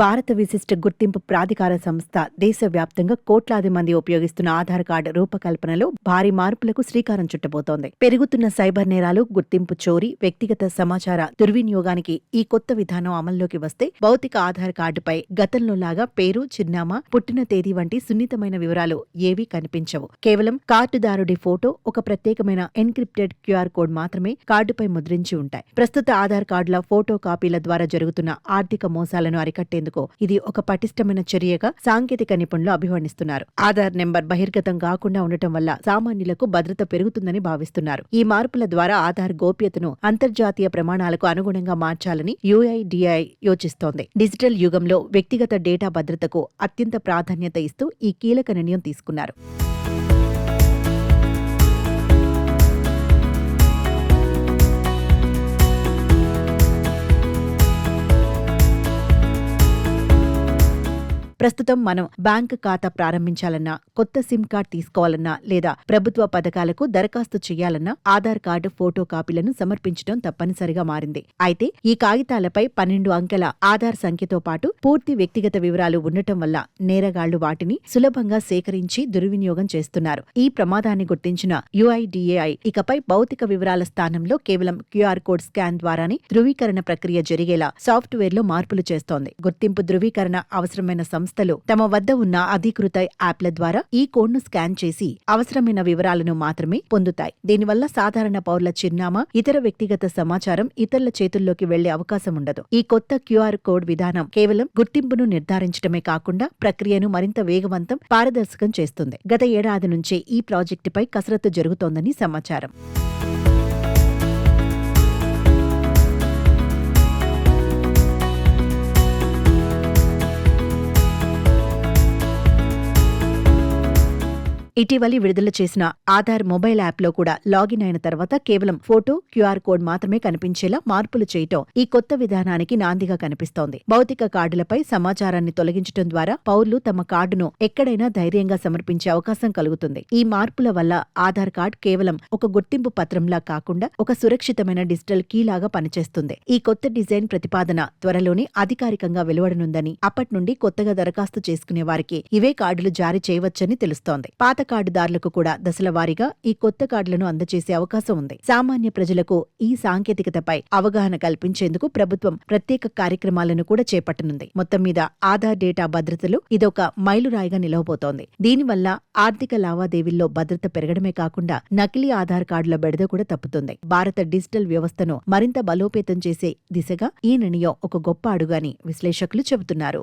భారత విశిష్ట గుర్తింపు ప్రాధికార సంస్థ దేశవ్యాప్తంగా కోట్లాది మంది ఉపయోగిస్తున్న ఆధార్ కార్డు రూపకల్పనలో భారీ మార్పులకు శ్రీకారం చుట్టబోతోంది. పెరుగుతున్న సైబర్ నేరాలు గుర్తింపు చోరీ వ్యక్తిగత సమాచార దుర్వినియోగానికి ఈ కొత్త విధానం అమల్లోకి వస్తే భౌతిక ఆధార్ కార్డుపై గతంలో లాగా పేరు చిరునామా పుట్టిన తేదీ వంటి సున్నితమైన వివరాలు ఏవీ కనిపించవు. కేవలం కార్డుదారుడి ఫోటో ఒక ప్రత్యేకమైన ఎన్క్రిప్టెడ్ క్యూఆర్ కోడ్ మాత్రమే కార్డుపై ముద్రించి ఉంటాయి. ప్రస్తుత ఆధార్ కార్డుల ఫోటో కాపీల ద్వారా జరుగుతున్న ఆర్థిక మోసాలను అరికట్టేందుకు ఇది ఒక పటిష్టమైన చర్యగా సాంకేతిక నిపుణులు అభివర్ణిస్తున్నారు. ఆధార్ నెంబర్ బహిర్గతం కాకుండా ఉండటం వల్ల సామాన్యులకు భద్రత పెరుగుతుందని భావిస్తున్నారు. ఈ మార్పుల ద్వారా ఆధార్ గోప్యతను అంతర్జాతీయ ప్రమాణాలకు అనుగుణంగా మార్చాలని యుఐడిఐ యోచిస్తోంది. డిజిటల్ యుగంలో వ్యక్తిగత డేటా భద్రతకు అత్యంత ప్రాధాన్యత ఇస్తూ ఈ కీలక నిర్ణయం తీసుకున్నారు. ప్రస్తుతం మనం బ్యాంక్ ఖాతా ప్రారంభించాలన్నా కొత్త సిమ్ కార్డ్ తీసుకోవాలన్నా లేదా ప్రభుత్వ పథకాలకు దరఖాస్తు చేయాలన్నా ఆధార్ కార్డు ఫోటో కాపీలను సమర్పించడం తప్పనిసరిగా మారింది. అయితే ఈ కాగితాలపై పన్నెండు అంకెల ఆధార్ సంఖ్యతో పాటు పూర్తి వ్యక్తిగత వివరాలు ఉండటం వల్ల నేరగాళ్ళు వాటిని సులభంగా సేకరించి దుర్వినియోగం చేస్తున్నారు. ఈ ప్రమాదాన్ని గుర్తించిన యుఐడిఏఐ ఇకపై భౌతిక వివరాల స్థానంలో కేవలం క్యూఆర్ కోడ్ స్కాన్ ద్వారానే ధృవీకరణ ప్రక్రియ జరిగేలా సాఫ్ట్వేర్లో మార్పులు చేస్తోంది. గుర్తింపు ధృవీకరణ అవసరమైన సంస్థలు తమ వద్ద ఉన్న అధీకృత యాప్ల ద్వారా ఈ కోడ్ను స్కాన్ చేసి అవసరమైన వివరాలను మాత్రమే పొందుతాయి. దీనివల్ల సాధారణ పౌరుల చిరునామా ఇతర వ్యక్తిగత సమాచారం ఇతరుల చేతుల్లోకి వెళ్ళే అవకాశం ఉండదు. ఈ కొత్త క్యూఆర్ కోడ్ విధానం కేవలం గుర్తింపును నిర్ధారించడమే కాకుండా ప్రక్రియను మరింత వేగవంతం పారదర్శకం చేస్తుంది. గత ఏడాది నుంచే ఈ ప్రాజెక్టుపై కసరత్తు జరుగుతోందని సమాచారం. ఇటీవలి విడుదల చేసిన ఆధార్ మొబైల్ యాప్లో కూడా లాగిన్ అయిన తర్వాత కేవలం ఫోటో క్యూఆర్ కోడ్ మాత్రమే కనిపించేలా మార్పులు చేయటం ఈ కొత్త విధానానికి నాందిగా కనిపిస్తోంది. భౌతిక కార్డులపై సమాచారాన్ని తొలగించడం ద్వారా పౌరులు తమ కార్డును ఎక్కడైనా ధైర్యంగా సమర్పించే అవకాశం కలుగుతుంది. ఈ మార్పుల వల్ల ఆధార్ కార్డ్ కేవలం ఒక గుర్తింపు పత్రంలా కాకుండా ఒక సురక్షితమైన డిజిటల్ కీ లాగా పనిచేస్తుంది. ఈ కొత్త డిజైన్ ప్రతిపాదన త్వరలోనే అధికారికంగా వెలువడనుందని అప్పటి నుండి కొత్తగా దరఖాస్తు చేసుకునే వారికి ఇవే కార్డులు జారీ చేయవచ్చని తెలుస్తోంది. పాత కార్డుదారులకు కూడా దశలవారీగా ఈ కొత్త కార్డులను అందజేసే అవకాశం ఉంది. సామాన్య ప్రజలకు ఈ సాంకేతికతపై అవగాహన కల్పించేందుకు ప్రభుత్వం ప్రత్యేక కార్యక్రమాలను కూడా చేపట్టనుంది. మొత్తం మీద ఆధార్ డేటా భద్రతలో ఇదొక మైలురాయిగా నిలవబోతోంది. దీనివల్ల ఆర్థిక లావాదేవీల్లో భద్రత పెరగడమే కాకుండా నకిలీ ఆధార్ కార్డుల బెడద కూడా తప్పుతుంది. భారత డిజిటల్ వ్యవస్థను మరింత బలోపేతం చేసే దిశగా ఈ నిర్ణయం ఒక గొప్ప అడుగని విశ్లేషకులు చెబుతున్నారు.